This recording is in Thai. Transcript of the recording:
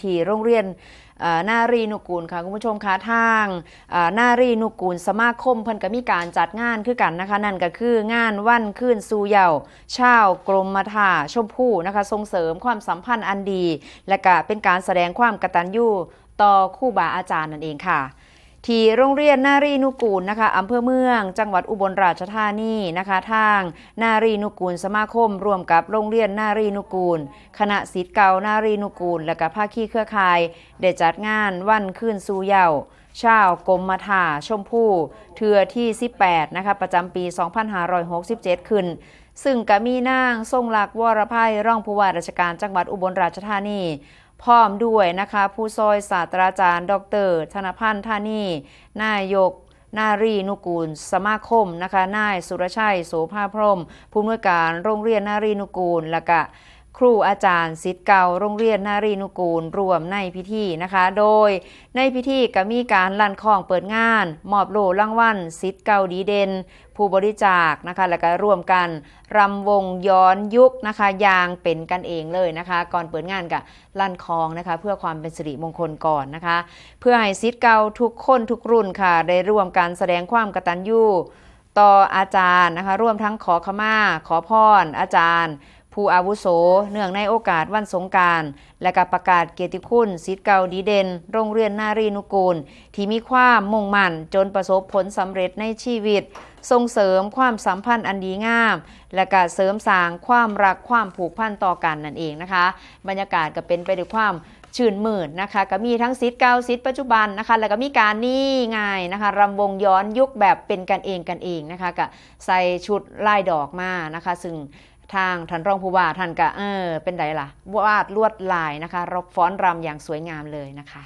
ที่โรงเรียนนารีนุกูลค่ะคุณผู้ชมคะทางนารีนุกูลสมาคมเพิ่นก็มีการจัดงานคือกันนะคะ นั่นก็คืองานวันขึ้นสู่เยาชาวกรมท่าชมพู่นะคะส่งเสริมความสัมพันธ์อันดี และก็เป็นการแสดงความกตัญญูต่อคู่บาอาจารย์นั่นเองค่ะ ที่โรงเรียนนารีนุกูลนะคะอำเภอเมือง จังหวัดอุบลราชธานีนะคะทาง นารีนุกูลสมาคมร่วมกับโรงเรียนนารีนุกูล คณะศิษย์เก่านารีนุกูล และก็ภาคีเครือข่ายได้จัดงานวันขึ้นสู่เยาว์ชาวกรมมาถาชมพู่เทือที่ 18 นะคะ ประจำปี 2567 ขึ้น ซึ่งก็มีนางทรงหลักวรภัยร่องผู้ว่าราชการจังหวัดอุบลราชธานี พร้อมด้วยนะคะ ผู้ซอยศาสตราจารย์ ดร ธนพันธ์ธานีนายกนารีนุกูล สมาคมนะคะนายสุรชัยโสภาพรม ผู้อำนวยการโรงเรียนนารีนุกูลและกะ ครูอาจารย์ศิษย์เก่าโรงเรียนนารีนุกูลรวมในพิธีนะคะ โดยในพิธีก็มีการลั่นของเปิดงาน มอบโล่รางวัลศิษย์เก่าดีเด่นผู้บริจาคนะคะ แล้วก็ร่วมกันรำวงย้อนยุคนะคะยางเป็นกันเองเลยนะคะ ก่อนเปิดงานกับลั่นคองนะคะ เพื่อความเป็นสิริมงคลก่อนนะคะ เพื่อให้ศิษย์เก่าทุกคนทุกรุ่นค่ะ ได้ร่วมกันแสดงความกตัญญูต่ออาจารย์นะคะ ร่วมทั้งขอขมา ขอพรอาจารย์ ผู้อาวุโส เนื่องในโอกาสวันสงการ และก็ประกาศเกียรติคุณศิษย์เก่าดีเด่นโรงเรียนนารีนุกูล ที่มีความมุ่งมั่นจนประสบผลสำเร็จในชีวิต ส่งเสริมความสัมพันธ์อันดีงาม และก็เสริมสร้างความรักความผูกพันต่อกันนั่นเองนะคะ บรรยากาศก็เป็นไปด้วยความชื่นมื่นนะคะก็มีทั้งศิษย์เก่าศิษย์ปัจจุบันนะคะแล้วก็มีการนี่ไงนะคะรำวงย้อนยุคแบบเป็นกันเองกันเองนะคะก็ใส่ชุดลายดอกมานะคะ ซึ่ง ทางท่านรองผู้ว่าท่านก็เออเป็นไดล่ะวาดลวดลายนะคะรบฟ้อนรำอย่างสวยงามเลยนะคะ